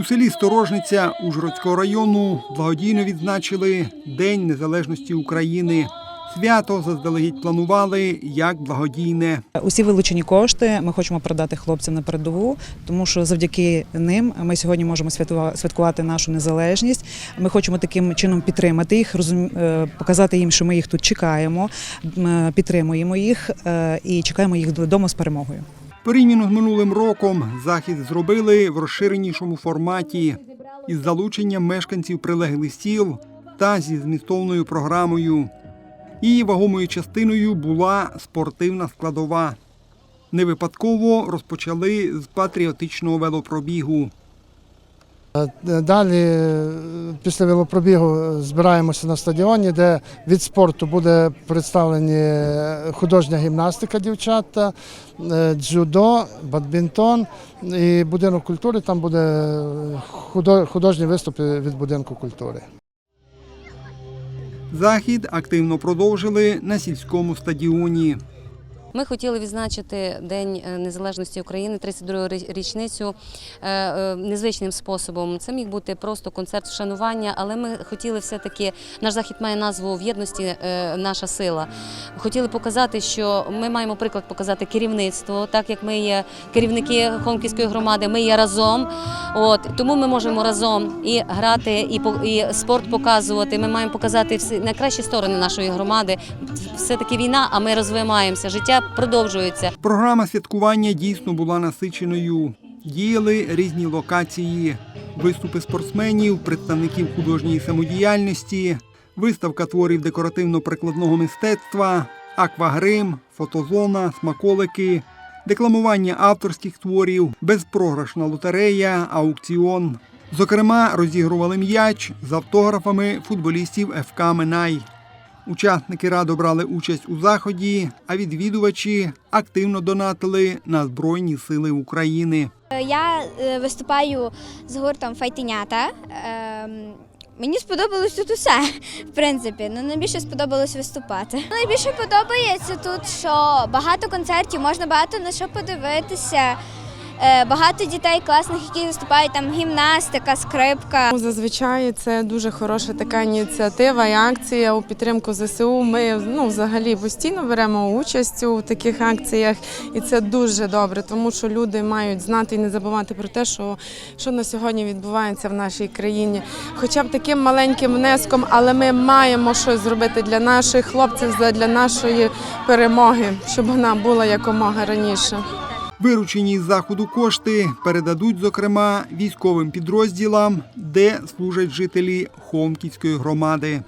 У селі Сторожниця Ужгородського району благодійно відзначили День Незалежності України. Свято заздалегідь планували як благодійне. Усі вилучені кошти ми хочемо передати хлопцям на передову, тому що завдяки ним ми сьогодні можемо святкувати нашу незалежність. Ми хочемо таким чином підтримати їх, е, показати їм, що ми їх тут чекаємо, е, підтримуємо їх е, і чекаємо їх додому з перемогою. Порівняно з минулим роком захід зробили в розширенішому форматі із залученням мешканців прилеглих сіл та зі змістовною програмою. Її вагомою частиною була спортивна складова. Не випадково розпочали з патріотичного велопробігу. Далі, е, після велопробігу, збираємося на стадіоні, де від спорту буде представлені е, художня гімнастика дівчата, е, дзюдо, бадмінтон і будинок культури. Там буде художні виступи від будинку культури. Захід активно продовжили на сільському стадіоні. Ми хотіли відзначити День е, Незалежності України, 32-ру рі- річницю е, е, незвичним способом. Це міг бути просто концерт вшанування, але ми хотіли все-таки, наш захід має назву в єдності наша сила. Хотіли показати, що ми маємо приклад показати керівництво, так як ми є керівники Хомківської громади, ми є разом. От тому ми можемо разом і грати, і і спорт показувати. Ми маємо показати всі найкращі сторони нашої громади. Все таки війна, а ми розвиваємося. Життя продовжується. Програма святкування дійсно була насиченою. Діяли різні локації, виступи спортсменів, представників художньої самодіяльності, виставка творів декоративно-прикладного мистецтва, аквагрим, фотозона, смаколики, декламування авторських творів, безпрограшна лотерея, аукціон. Зокрема, розігрували м'яч з автографами футболістів ФК Минай. Учасники радо брали участь у заході, а відвідувачі активно донатили на Збройні Сили України. Я е, виступаю з гуртом Файтенята. Ем, Мені сподобалось тут усе, в принципі. Ну, найбільше сподобалось виступати. Найбільше подобається тут, що багато концертів, можна багато на що подивитися. Е, Багато дітей класних, які виступають, там гімнастика, скрипка. Ну, Зазвичай це дуже хороша така ініціатива і акція у підтримку ЗСУ. Ми ну, взагалі постійно беремо участь у таких акціях, і це дуже добре, тому що люди мають знати і не забувати про те, що, що на сьогодні відбувається в нашій країні. Хоча б таким маленьким внеском, але ми маємо щось зробити для наших хлопців, для нашої перемоги, щоб вона була якомога раніше. Виручені з заходу кошти передадуть, зокрема, військовим підрозділам, де служать жителі Хомківської громади.